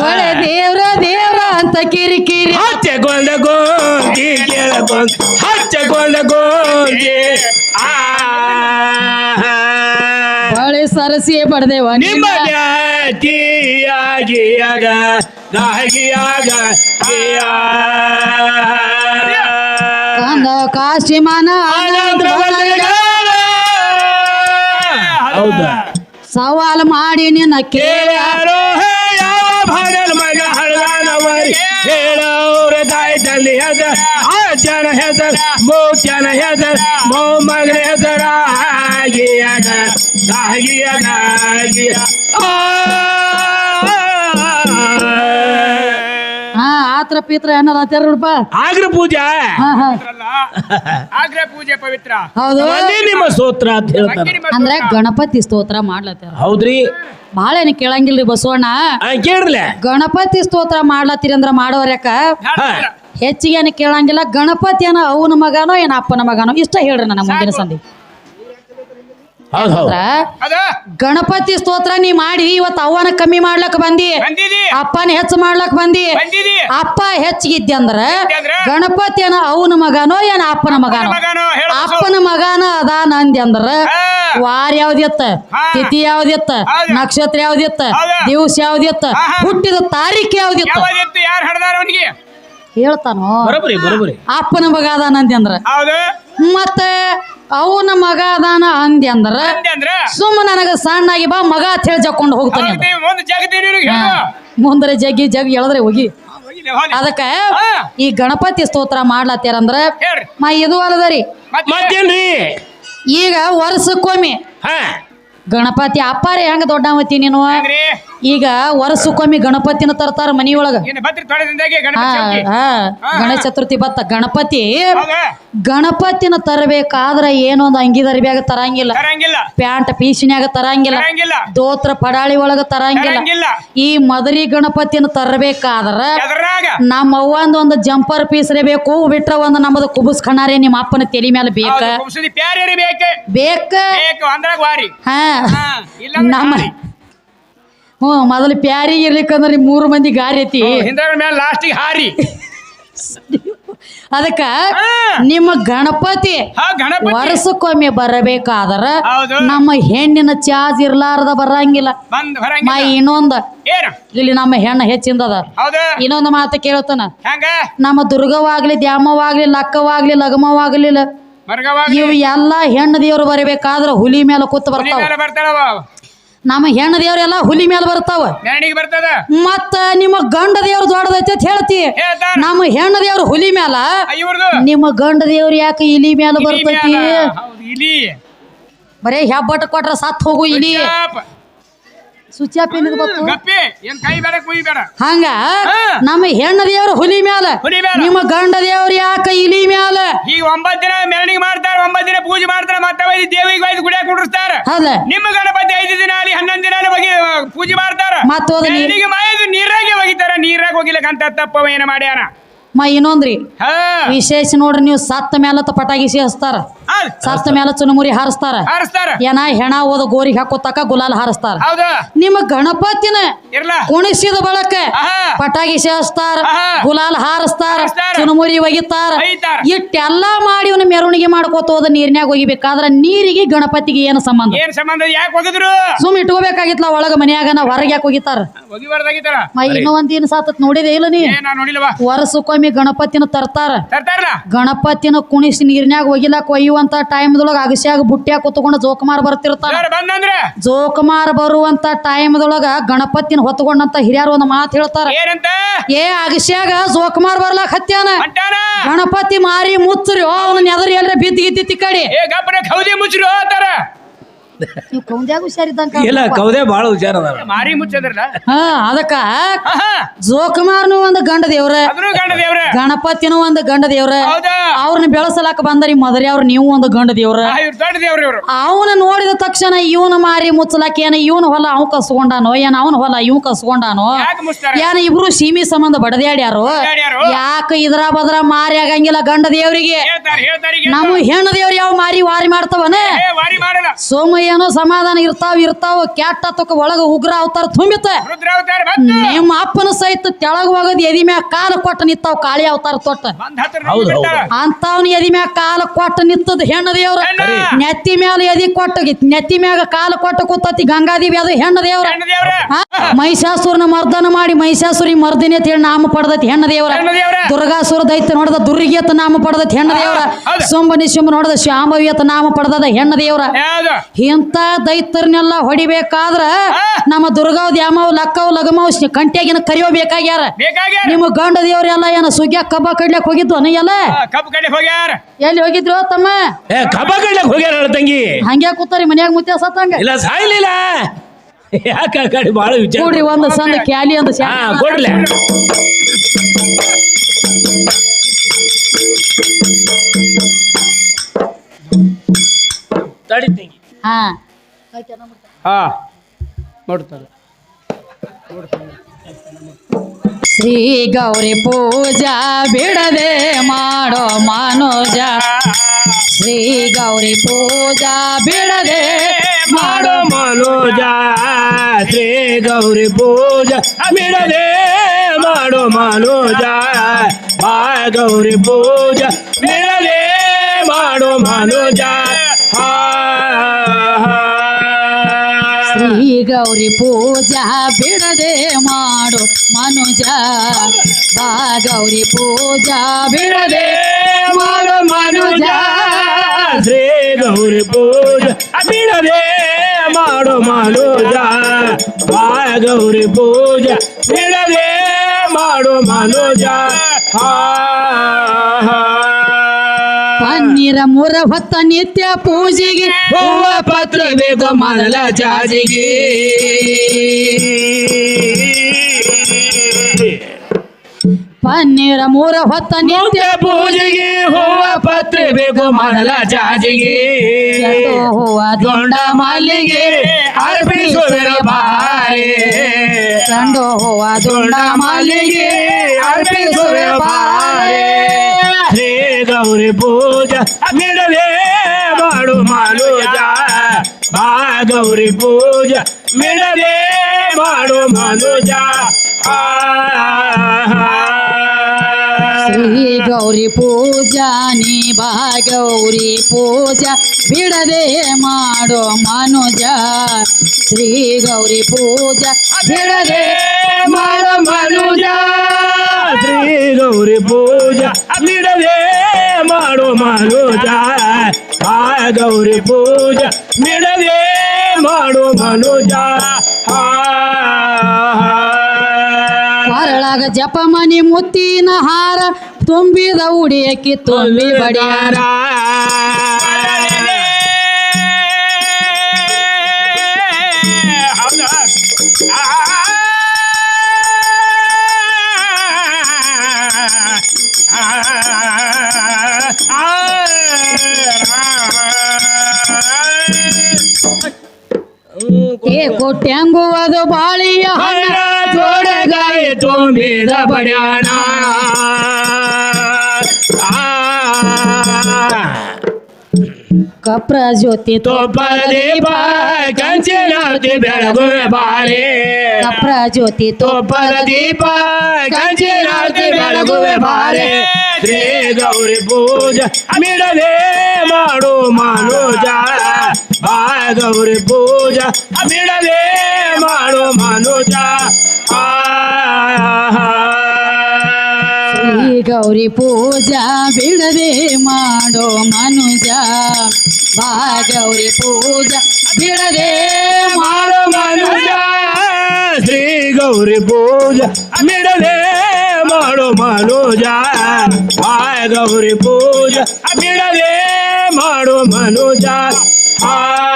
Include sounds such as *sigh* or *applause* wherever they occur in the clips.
ಒಳ್ಳೆ ದೇವ್ರ ದೇವ್ರ ಅಂತ ಕಿರಿಕಿರಿ ಹಚ್ಚಗೊಂಡ ಗೋಂಗಿ ಕೇಳಗೊಂಡ ಹಚ್ಚಗೊಂಡ ಗೋಂಗಿ ಆ. ಒಳ್ಳೆ ಸರಸಿಯೇ ಬಡ್ದೇವ ನಿಮ್ಮ ಜಾತಿಯಾಗಿಯಾಗ ನಾಗಿಯಾಗ ಕಂದ ಕಾಶಿಮಾನ ಸವಾಲ್ ಮಾಡಿ ನಿನ್ನ ಕೇಳ. ಯಾವ ಭಾಗದ ಮಗ ಹಳಗಾನವರಿ ಹೇಳೋರ ತಾಯಿ ತಂದೆ ಹೆಸರ ಆ ಜನ ಹೆಸರ ಮೂಜನ ಹೆಸರ ಮೊಮ್ಮಗನ ಹೆಸರ ಆಗಿಯಾಗ ಆಗಿಯಾಗ ಆಗಿಯ ಹಾ ಆತ್ರ ಪೀತ್ರ ಅನ್ನೋದು ಅಂತಾರ ನೋಡಪ್ಪ ಆಗ್ರ ಪೂಜಾ. ಹಾ ಪೂಜೆ ಪವಿತ್ರ. ಹೌದು. ನಿಮ್ಮ ಸ್ತೋತ್ರ ಅಂತ ಹೇಳ್ತಾರೆ. ಅಂದ್ರೆ ಗಣಪತಿ ಸ್ತೋತ್ರ ಮಾಡ್ಲತ್ತಾರ. ಹೌದ್ರಿ. ಭಾಳ ಏನು ಕೇಳಂಗಿಲ್ರಿ ಬಸವಣ್ಣ. ಕೇಳ್ರಿ ಕೇಳ್ರಲೆ. ಗಣಪತಿ ಸ್ತೋತ್ರ ಮಾಡ್ಲತ್ತೀರಿ ಅಂದ್ರ ಮಾಡೋರ್ ಯಾಕ? ಹೆಚ್ಚಿಗೆ ಏನ್ ಕೇಳಂಗಿಲ್ಲ ಗಣಪತಿ ಏನೋ ಅವನ ಮಗನೋ ಏನ ಅಪ್ಪನ ಮಗನೋ ಇಷ್ಟ ಹೇಳ್ರಿ ನನ್ನ ಮುಂದಿನ ಸಂಧಿ ಹೌದು ಹೌದು ಅಂದ್ರ ಅದ ಗಣಪತಿ ಸ್ತೋತ್ರ ನೀ ಮಾಡಿ ಇವತ್ತು ಅವನ ಕಮ್ಮಿ ಮಾಡ್ಲಕ್ ಬಂದಿ. ಅಪ್ಪನ ಹೆಚ್ಚು ಮಾಡ್ಲಕ್ ಬಂದಿ. ಅಪ್ಪ ಹೆಚ್ಚಿಗಿದ್ದೆ ಅಂದ್ರ ಅಂದ್ರ? ಗಣಪತಿ ಏನ ಅವನ ಮಗನೋ ಏನ ಅಪ್ಪನ ಮಗನೋ. ಅಪ್ಪನ ಮಗನ ಅದಾನ ಅಂದಿ ಅಂದ್ರ ವಾರ ಯಾವ್ದಿತ್ತ. ತಿಥಿ ಯಾವ್ದಿತ್ತ. ನಕ್ಷತ್ರ ಯಾವ್ದಿತ್ತ. ದಿವಸ ಯಾವ್ದಿತ್ತ. ಹುಟ್ಟಿದ ತಾರೀಖ ಯಾವ್ದಿತ್ತ? ಹೇಳ್ತಾನೋ? ಅಪ್ಪನ ಮಗ ಅದಾನ ಅಂದಿ ಅಂದ್ರ. ಹೌದು. ಮತ್ತೆ ಅವನ ಮಗ ಅದಾನ ಅಂದ್ಯ ಅಂದ್ರ ಅಂದೆ ಅಂದ್ರ? ಸುಮ್ಮ ನನಗ ಸಣ್ಣಾಗಿ ಬಾ ಮಗ ಅಂತ ಹೇಳಿ ಜಕ್ಕೊಂಡು ಹೋಗ್ತಾನೆ ಮುಂದ್ರೆ ಹೇಳು. ಜಗ್ಗಿ ಜಗ್ ಎಳದ್ರೆ ಹೋಗಿ. ಅದಕ್ಕೆ ಹೋಗ್ಲಿ. ಅದಕ್ಕ ಹಾ. ಈ ಗಣಪತಿ ಸ್ತೋತ್ರ ಮಾಡ್ಲತ್ತೀರಂದ್ರ ಅಂದ್ರ ಮಾ ಇದು ಅಲ್ಲದರಿ ಮತ್ತೆ ಮತ್ತೇನ್ರಿ? ಈಗ ವರ್ಷಕ್ಕೊಮ್ಮೆ ಹಾ. ಗಣಪತಿ ಅಪ್ಪಾರೆ ಹೆಂಗ ದೊಡ್ಡವತಿ ನೀನು? ಹೆಂಗ್ರಿ? ಈಗ ವರ್ಷಕ್ಕೊಮ್ಮೆ ಗಣಪತಿನ ತರ್ತಾರ ಮನಿಯೊಳಗ. ಏನು ಹಾ. ಗಣೇಶ ಚತುರ್ಥಿ ಬತ್ತ ಗಣಪತಿ ಗಣಪತಿನ ತರಬೇಕಾದ್ರ ಏನೊಂದು ಅಂಗಿ ದರ್ಬ್ಯಾಗ ತರಂಗಿಲ್ಲ. ತರಂಗಿಲ್ಲ. ಪ್ಯಾಂಟ್ ಪೀಸಿನ್ಯಾಗ ತರಂಗಿಲ್ಲ. ದೋತ್ರ ಪಡಾಳಿ ಒಳಗ ತರಂಗಿಲ್ಲ. ಈ ಮದರಿ ಗಣಪತಿನ ತರಬೇಕಾದ್ರ ನಮ್ಮ ಅವ್ವಂದ ಒಂದು ಜಂಪರ್ ಪೀಸ್ರೆ ಬೇಕು ಬಿಟ್ರ ಒಂದು ನಮ್ಮದು ಕುಬುಸ್ ಕಣಾರೆ ನಿಮ್ಮ ಅಪ್ಪನ ತೆಲಿ ಮೇಲೆ ಬೇಕ. ಬೇಕು. ಹಾ. ನಮ್ಮ ಹ್ಞೂ ಮೊದಲು ಪ್ಯಾರಿ ಇರ್ಲಿಕ್ಕಂದ್ರೆ ಮೂರು ಮಂದಿ ಗಾರಿ ಐತಿ. ಮೇಲೆ ಲಾಸ್ಟಿಗೆ ಹಾರಿ. *laughs* ಅದಕ್ಕ ನಿಮ್ಮ ಗಣಪತಿ ಹಾ ಗಣಪತಿ. ವರ್ಷಕ್ಕೊಮ್ಮೆ ಬರಬೇಕಾದ್ರ ಹೌದು. ನಮ್ಮ ಹೆಣ್ಣಿನ ಚಾರ್ಜ್ ಇರ್ಲಾರ್ದ ಬರಂಗಿಲ್ಲ. ಬಂದ್ ಮಾ ಇನ್ನೊಂದ. ಏನು? ಇಲ್ಲಿ ನಮ್ಮ ಹೆಣ್ಣು ಹೆಚ್ಚಿಂದದ ಹೌದು. ಇನ್ನೊಂದು ಮಾತು ಕೇಳ್ತಾನ ಹೆಂಗ? ನಮ್ಮ ದುರ್ಗವಾಗ್ಲಿ ದ್ಯಾಮವಾಗ್ಲಿ ಲಕ್ಕವಾಗ್ಲಿ ಲಗಮವಾಗ್ಲಿಲ್ಲ. ಮರ್ಗವಾಗ ಇವು ಎಲ್ಲಾ ಹೆಣ್ಣು ದೇವ್ರು ಬರಬೇಕಾದ್ರ ಹುಲಿ ಮೇಲೆ ಕೂತ್ ಬರ್ತಾವ. ಮೇಲೆ ನಮ್ಮ ಹೆಣ್ಣು ದೇವ್ರೆಲ್ಲ ಹುಲಿ ಮೇಲೆ ಬರ್ತಾವ ಬರ್ತದ? ಮತ್ತ ನಿಮ್ಮ ಗಂಡ ದೇವ್ರ ದೊಡ್ಡದೈತಿ ಅಂತ ಹೇಳ್ತಿ. ನಮ್ಮ ಹೆಣ್ಣು ದೇವ್ರ ಹುಲಿ ಮ್ಯಾಲ ಇವ್ರದು? ನಿಮ್ಮ ಗಂಡ ದೇವ್ರ ಯಾಕೆ ಇಲಿ ಮ್ಯಾಲ ಬರ್ತೈತಿ? ಹೌದು ಇಲಿ. ಬರೇ ಹೆಬ್ಬಟ್ಟು ಕೊಟ್ರ ಸತ್ ಹೋಗು ಇಲಿ. ಚಾಪ್. ಸುಚ್ಚಾಪ್ ಏನಿದ್ ಗಪ್ಪಿ. ಏನ್ ಕೈ ಬೇಡ ಕುಯ್ ಬೇಡ. ಹಂಗ? ಹಾ. ನಮ್ಮ ಹೆಣ್ಣು ದೇವ್ರ ಹುಲಿ ಮ್ಯಾಲ ಹುಲಿ ನಿಮ್ಮ ಗಂಡ ದೇವ್ರ ಯಾಕೆ ಇಲಿ ಮ್ಯಾಲ? ಈಗ ಒಂಬತ್ತು ದಿನ ಮೆರವಣಿಗೆ ಮಾಡ್ತಾರ ಒಂಬತ್ತು ದಿನ ಪೂಜೆ ಮಾಡ್ತಾರ ಮತ್ತೆ ಒಯ್ದು ದೇವಿಗೆ ಒಯ್ದು ಗುಡಿಯಾಗ ಕುಂಡ್ರಸ್ತಾರ. ಹೌದ? ನಿಮ್ಮ ಗಣಪತಿ ಐದು ದಿನ ಪೂಜೆ ಮಾಡ್ತಾರ. ಮತ್ತ ಹೋದ ನೀರ್ ಮೆರವಣಿಗೆ ಮಾಯದು ನೀರಾಗೆ ಹೋಗಿತಾರ ನೀರಾಗ ಹೋಗಿಲ್ಲಕಂತ ತಪ್ಪವ ಏನ ಮಾಡ್ಯಾರ? ಮ ಇನ್ನೊಂದ್ರಿ. ಹಾ. ವಿಶೇಷ ನೋಡ್ರಿ ನೀವು ಸತ್ತ ಮ್ಯಾಲ ಪಟಾಕಿಸಿ ಹಚ್ತಾರ ಹೌದ್. ಮೇಲೆ ಮ್ಯಾಲ ಚುನುಮುರಿ ಹಾರಿಸ್ತಾರ. ಹಾರಿಸ್ತಾರ. ಏನ ಹೆಣ ಓದ ಗೋರಿಗೆ ಹಾಕೋತಕ ಗುಲಾಲ್ ಹಾರಿಸ್ತಾರ. ಹೌದು. ನಿಮ್ಮ ಗಣಪತಿನ ಇರ್ಲ. ಕುಣಿಸಿದ ಬಳಕ ಪಟಾಕಿ ಸೇಸ್ತಾರ ಗುಲಾಲ್ ಹಾರಿಸ್ತಾರ ಚುನಮುರಿ ಒಗಿತಾರ. ಇಟ್ಟೆಲ್ಲಾ ಮಾಡಿ ಇವನು ಮೆರವಣಿಗೆ ಮಾಡ್ಕೋತ ಹೋದ ನೀರಿನ್ಯಾಗ ಒಗಿಬೇಕಾದ್ರ ನೀರಿಗೆ ಗಣಪತಿಗೆ ಏನು ಸಂಬಂಧ? ಏನ್ ಸಂಬಂಧ? ಯಾಕೆ ಹೋಗಿದ್ರು ಸುಮ್ ಇಟ್ಕೋಬೇಕಾಗಿತ್ಲ ಒಳಗ ಮನ್ಯಾಗ ನಾ ಹೊರಗೆ ಯಾಕೆ ಒಗಿತಾರ? ಇನ್ನೂ ಒಂದ್ ಏನ್ ಸಾತತ್ ನೋಡಿದೆ ಇಲ್ಲ ನೀ? ವರ್ಷಕ್ಕೊಮ್ಮೆ ಗಣಪತಿನ ತರ್ತಾರ. ಗಣಪತಿನ ಕುಣಿಸಿ ನೀರಿನ್ಯಾಗ ಒಗಿಲಾಕ ಒಯ್ಯುವಂತ ಟೈಮ್ದೊಳಗ ಅಗಸ್ಯಾಗ ಬುಟ್ಟ್ಯಾಗ ಕುತ್ಕೊಂಡು ಜೋಕುಮಾರ್ ಬರ್ತಿರ್ತಾರ ಸರ್ ಬಂದಂದ್ರ? ಜೋಕುಮಾರ್ ಬರುವಂತ ಟೈಮ್ದೊಳಗ ಗಣಪತಿನ ಹೊತ್ಕೊಂಡಂತ ಹಿರಿಯರು ಒಂದು ಮಾತು ಹೇಳ್ತಾರ. ಏನಂತ? ಏ ಅಗಸ್ಯಾಗ ಜೋಕುಮಾರ್ ಬರ್ಲಾಕ್ ಹತ್ಯಾನ? ಗಣಪತಿ ಮಾರಿ ಮುಚ್ಚರಿ ಅವನ ನೆದರಿ ಎಲ್ರ ಬಿದ್ದ ಗಿದ್ದಿ ಕಡೆ. *laughs* ನೀವು ಕೌಂದ್ಯಾಗ ಹುಷಾರಿದ್ದಂಗ ಇಲ್ಲ ಕೌದೆ ಭಾಳ ಹುಷಾರ ಅದಾರ ಮಾರಿ ಮುಚ್ಚದ್ರಲ್ಲ? ಹಾ ಅದಕ್ಕ ಜೋಕುಮಾರ್ನು ಒಂದು ಗಂಡ ದೇವ್ರ ಗಣಪತಿನು ಗಂಡ ದೇವ್ರ. ಗಣಪತಿನೂ ಒಂದು ಗಂಡ ದೇವ್ರ. ಹೌದಾ? ಅವ್ರನ್ನ ಬೆಳೆಸಲಾಕ ಬಂದ್ರಿ ಮದರಿ ಅವ್ರ ನೀವು ಒಂದು ಗಂಡ ದೇವ್ರ. ಆ, ಇವ್ರು ದೊಡ್ಡ ದೇವ್ರ ಇವ್ರು. ಅವನ ನೋಡಿದ ತಕ್ಷಣ ಇವನು ಮಾರಿ ಮುಚ್ಚಲಾಕ ಏನ ಇವನ ಹೊಲ ಅವ್ ಕಸ್ಕೊಂಡಾನೋ ಏನ ಅವನ ಹೊಲ ಇವ್ ಕಸ್ಕೊಂಡಾನೋ ಯಾಕೆ ಮುಚ್ತಾರ? ಏನ ಇಬ್ರು ಸೀಮಿ ಸಂಬಂಧ ಬಡದ್ಯಾಡ್ಯಾರು? ಬಡದ್ಯಾಡ್ಯಾರು? ಯಾಕ ಇದ್ರ ಬದ್ರ ಮಾರಿ ಆಗಂಗಿಲ್ಲ ಗಂಡ ದೇವ್ರಿಗೆ? ಹೇಳ್ತಾರ ಹೇಳ್ತಾರ ಈಗ ನಮ್ಮ ಹೆಣ್ಣು ದೇವ್ರು ಯಾವ ಮಾರಿ ವಾರಿ ಮಾಡ್ತಾವನ? ಏ ವಾರಿ ಮಾಡಲ್ಲ. ಸೋಮ ಏನೋ ಸಮಾಧಾನ ಇರ್ತಾವ ಇರ್ತಾವ ಕ್ಯಾಟ್ ತಕ ಒಳಗ ಉಗ್ರ ಅವತಾರ ತುಂಬಿತ ನಿಮ್ಮ ಅಪ್ಪನ ಸಹಿತ ತೆಳಗ್ ಹೋಗದ್ ಎದಿ ಮ್ಯಾಗ ಕಾಲ ಕೊಟ್ಟ ನಿತ್ತಾವ ಕಾಳಿ ಅವತಾರ ತೊಟ್ಟ. ಅಂತವ್ನ ಎದಿ ಮ್ಯಾಗ ಕಾಲ ಕೊಟ್ಟ ನಿತ್ತದ ಹೆಣ್ಣ ದೇವ್ರ. ನೆತ್ತಿ ಮ್ಯಾಲ ಎದಿ ಕೊಟ್ಟ ನೆತ್ತಿ ಮ್ಯಾಗ ಕಾಲ ಕೊಟ್ಟ ಕೂತತಿ ಗಂಗಾದೇವಿ ಅದು ಹೆಣ್ಣು ದೇವ್ರ? ಮಹಿಷಾಸುರನ ಮರ್ದನ ಮಾಡಿ ಮಹಿಷಾಸುರಿ ಮರ್ದಿನಿ ಅಂತ ಹೇಳಿ ನಾಮ ಪಡೆದೈತಿ. ಹೆಣ್ಣ ದೇವರ. ದುರ್ಗಾಸುರ ದೈತ್ಯ ನೋಡದ ದುರ್ಗಿ ಅಂತ ನಾಮ ಪಡೆದೈತಿ ಹೆಣ್ಣ ದೇವರ. ನಿಶುಂಭ ನೋಡದ ಶಾಂಭವಿ ಅಂತ ನಾಮ ಪಡೆದದ ಹೆಣ್ಣ ದೇವರ. ಇಂಥ ದೈತ್ಯರನ್ನೆಲ್ಲ ಹೊಡಿಬೇಕಾದ್ರ ನಮ್ಮ ದುರ್ಗಾವ್ ದ್ಯಾಮವ್ ಲಕ್ಕವ್ ಲಗಮವ್ ಕಂಟಿಯಾಗಿನ ಕಂಟ್ಯಾಗಿನ ಕರಿಯೋಬೇಕಾಗ್ಯಾರ. ಬೇಕಾಗ್ಯಾರ. ನಿಮ್ಮ ಗಂಡ ದೇವ್ರೆಲ್ಲ ಏನ ಸುಗ್ಯ ಕಬ್ಬ ಕಡ್ಲಕ್ ಹೋಗಿದ್ದು ಅನ ಎಲ್ಲ? ಆ, ಹೋಗ್ಯಾರ. ಎಲ್ಲಿ ಹೋಗಿದ್ರು ತಮ್ಮ? ಏ ಕಬ್ಬ ಕಡ್ಲಕ್ ಹೋಗ್ಯಾರ ತಂಗಿ. ಹಂಗ್ಯಾ ಕೂತಾರಿ ಮನ್ಯಾಗ ಮುತ್ಯ ಸತ್ತಂಗ ಇಲ್ಲ ಸಾಯ್ಲಿಲ್ಲ. ಯಾಕ ಆ ಕಡೆ ಬಾಳ ವಿಚಾರ ಒಂದು ಸಂದ ಕ್ಯಾಲಿ ಒಂದು ಹಾ ಕೊಡ್ಲೆ. ತಡಿ ತಂಗಿ ಹಾ. ಹಾ ನೋಡ್ತಾರೆ ಶ್ರೀ ಗೌರಿ ಪೂಜಾ ಬಿಡದೆ ಮಾಡೋ ಮನೋಜ ಶ್ರೀ ಗೌರಿ ಪೂಜಾ ಬಿಡದೆ ಮಾಡೋ ಮನೋಜ ಶ್ರೀ ಗೌರಿ ಪೂಜ ಬಿಡದೆ ಮಾಡೋ ಮನೋಜ ಆ ಗೌರಿ ಪೂಜ ಬಿಡದೆ ಮಾಡೋ ಮನೋಜ ಆ, ಆ, ಶ್ರೀ ಗೌರಿ ಪೂಜಾ ಬಿಡದೆ ಮಾಡೋ ಮನುಜ. ಬಾ ಗೌರಿ ಪೂಜಾ. ಬಿಡದೆ ಮಾಡೋ ಮನುಜ. ಶ್ರೀ ಗೌರಿ ಪೂಜ. ಬಿಡದೆ ಮಾಡೋ ಮನುಜ. ಬಾ ಗೌರಿ ಪೂಜ. ಬಿಡದೆ ಮಾಡೋ ಮನುಜ. ಆ, ಆ. ಪನ್ನೀರ ಮುರ ಹೊತ್ತ ನಿತ್ಯ ಪೂಜೆಗೆ ಹೂವ ಪತ್ರ ಬೇಕು ಮೊದಲ ಜಾಜಿಗೆ ಪನ್ನೀರ ಮೂರ ಹೊತ್ತ ನಿತ್ಯ ನಿತ್ಯ ಪೂಜೆಗೆ ಹೂವ ಪತ್ರ ಬೇಕು ಮೊದಲ ಜಾಜಿಗೆ ಚೆಂಡು ಹೂವ ದೊಂಡ ಮಲ್ಲಿಗೆ ಅರ್ಪಿಸುವೆ ಬಾರೆ ಚಂಡು ಹೂವ ದೊಂಡ ಮಲ್ಲಿಗೆ ಅರ್ಪಿಸುವೆ ಬಾರೆ ಶ್ರೀ ಗೌರಿ ಪೂಜ ಬಿಡದೆ ಮಾಡು ಮಾಲೂಜ. ಬಾ ಗೌರಿ ಪೂಜಾ ಬಿಡದೆ ಮಾಡು ಮನುಜ ಆ, ಶ್ರೀ ಗೌರಿ ಪೂಜಾ ನೀ ಬಾ ಗೌರಿ ಪೂಜಾ ಬಿಡದೆ ಮಾಡೋ ಮನುಜ. ಶ್ರೀ ಗೌರಿ ಪೂಜಾ ಬಿಡದೆ ಮಾಡೋ ಮನುಜ. ಶ್ರೀ ಗೌರಿ ಪೂಜಾ. ಬಿಡದೆ ಮಾಡೋ ಮನುಜ ಆ ಗೌರಿ ಪೂಜಾ ಬಿಡದೆ ಮಾಡು ಮನುಜ ಆ, ಹೊರಳಾಗ ಜಪ ಮನಿ ಮುತ್ತಿನ ಹಾರ ತುಂಬಿದ ಉಡಿಯಕ್ಕೆ ತುಂಬಿ ಬಡಿಯಾರ. ಏ ಕೊಟ್ಟೆಂಗು ಅದು ಬಾಳಿಯ ಹಣ ಜೋಡಗಾಯ ತುಂಬಿದ ಬಡ್ಯಾಣ. ಕಪ್ರ ಜ್ಯೋತಿ ತೋಪದ ದೀಪ ಕಂಚಿನಾರ್ತಿ ಬೆಳಗುವೆ ಬಾರೆ ಕಪ್ರ ಜ್ಯೋತಿ ತೋಪದ ದೀಪ ಕಂಚಿನಾರ್ತಿ ಬೆಳಗುವೆ ಬಾರೆ ಶ್ರೀ ಗೌರಿ ಪೂಜಾ ಬಿಡದೆ ಮಾಡು ಮನುಜ ಆ ಗೌರಿ ಪೂಜಾ ಬಿಡದೆ ಮಾಡು ಮನುಜ ಗೌರಿ ಪೂಜಾ ಬಿಡದೆ ಮಾಡೋ ಮನುಜ. ಬಾ ಗೌರಿ ಪೂಜಾ ಬಿಡದೆ ಮಾಡೋ ಮನುಜ. ಶ್ರೀ ಗೌರಿ ಪೂಜಾ ಬಿಡದೆ ಮಾಡೋ ಮನುಜ. ಬಾ ಗೌರಿ ಪೂಜಾ ಬಿಡದೆ ಮಾಡೋ ಮನುಜ. ಆ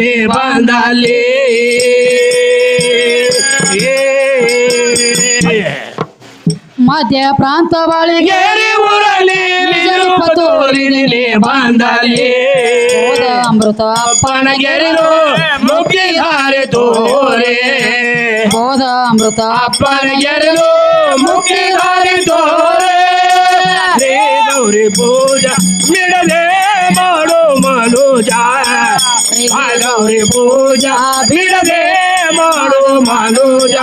ನೀ ಬಂದಲ್ಲಿ ಮಧ್ಯ ಪ್ರಾಂತ ಬಾಳಿಗೆ ಊರಲ್ಲಿ ಬಂದಲ್ಲಿ ಹೋದ ಅಮೃತ ಅಪ್ಪನ ಮುಖ್ಯಧಾರೆ ತೋರೆ. ಬೋಧ ಅಮೃತ ಅಪ್ಪನ ಮುಖ್ಯಧಾರೆ ಮುಖಿ ತೋರೆ. ಗೌರಿ ಪೂಜಾ ಬಿಡದೆ ಮಾಡು ಮನುಜ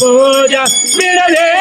ಪೂಜಾ ಬಿಡದೆ